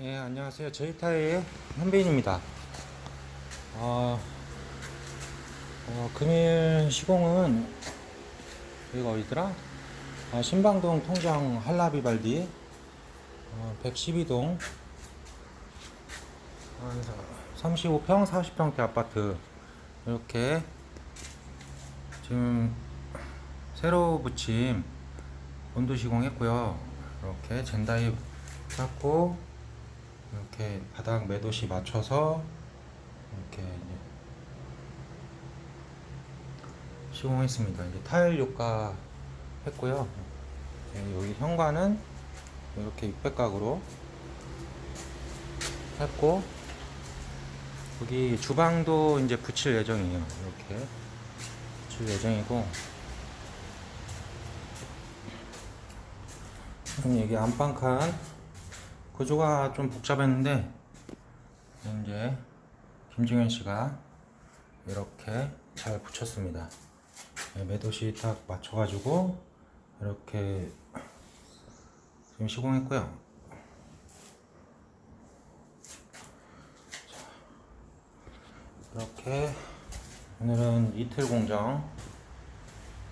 예, 안녕하세요. 저희타의 현빈입니다. 어, 어, 금일 시공은 여기가 어디더라? 아, 신방동 통장 한라비발디 어, 112동 35평 40평대 아파트 이렇게 지금 새로 붙임 온도 시공했고요. 이렇게 젠다이 쌓고 이렇게 바닥 매도시 맞춰서 이렇게 시공했습니다. 이제 타일 효과 했고요. 이제 여기 현관은 이렇게 600각으로 했고 여기 주방도 이제 붙일 예정이에요. 이렇게 붙일 예정이고 여기 안방칸 구조가 좀 복잡했는데 이제 김중현 씨가 이렇게 잘 붙였습니다. 네, 매도시 딱 맞춰가지고 이렇게 지금 시공했고요. 자, 이렇게 오늘은 이틀 공정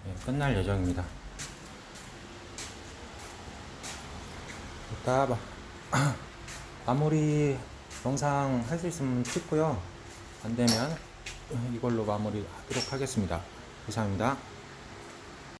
예, 끝날 예정입니다. 이따 마, 마무리 영상 할 수 있으면 찍고요. 안 되면 이걸로 마무리 하도록 하겠습니다. 이상입니다.